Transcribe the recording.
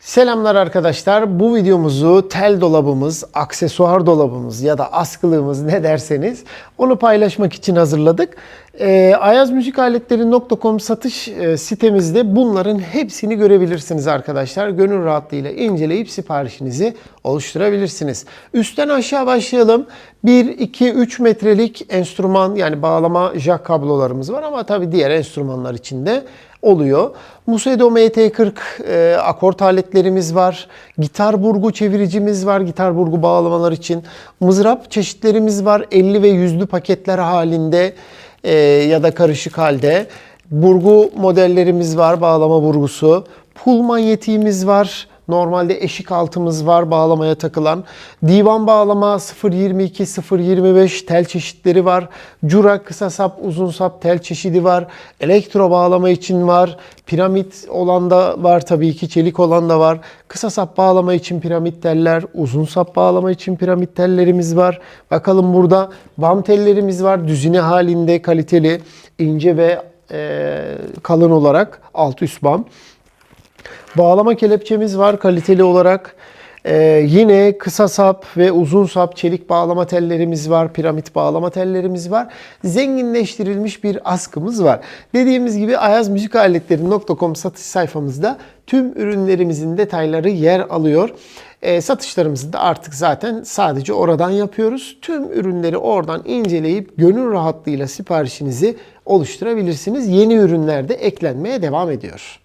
Selamlar arkadaşlar. Bu videomuzu tel dolabımız, aksesuar dolabımız ya da askılığımız ne derseniz onu paylaşmak için hazırladık. Ee, ayazmüzikaletleri.com satış e, sitemizde bunların hepsini görebilirsiniz arkadaşlar. Gönül rahatlığıyla inceleyip siparişinizi oluşturabilirsiniz. Üstten aşağı başlayalım. 1, 2, 3 metrelik enstrüman yani bağlama jack kablolarımız var ama tabii diğer enstrümanlar için de oluyor. Musedo MT40 e, akort aletlerimiz var. Gitar burgu çeviricimiz var. Gitar burgu bağlamalar için. Mızrap çeşitlerimiz var. 50 ve yüzlü paketler halinde e, ya da karışık halde. Burgu modellerimiz var. Bağlama burgusu. Pul manyetiğimiz var. Normalde eşik altımız var bağlamaya takılan. Divan bağlama 0.22, 0.25 tel çeşitleri var. Cura kısa sap, uzun sap tel çeşidi var. Elektro bağlama için var. Piramit olan da var tabii ki. Çelik olan da var. Kısa sap bağlama için piramit teller. Uzun sap bağlama için piramit tellerimiz var. Bakalım burada bam tellerimiz var. Düzine halinde kaliteli, ince ve e, kalın olarak alt üst bam. Bağlama kelepçemiz var kaliteli olarak. Ee, yine kısa sap ve uzun sap çelik bağlama tellerimiz var, piramit bağlama tellerimiz var. Zenginleştirilmiş bir askımız var. Dediğimiz gibi ayazmüzikaletleri.com satış sayfamızda tüm ürünlerimizin detayları yer alıyor. Ee, satışlarımızı da artık zaten sadece oradan yapıyoruz. Tüm ürünleri oradan inceleyip gönül rahatlığıyla siparişinizi oluşturabilirsiniz. Yeni ürünler de eklenmeye devam ediyor.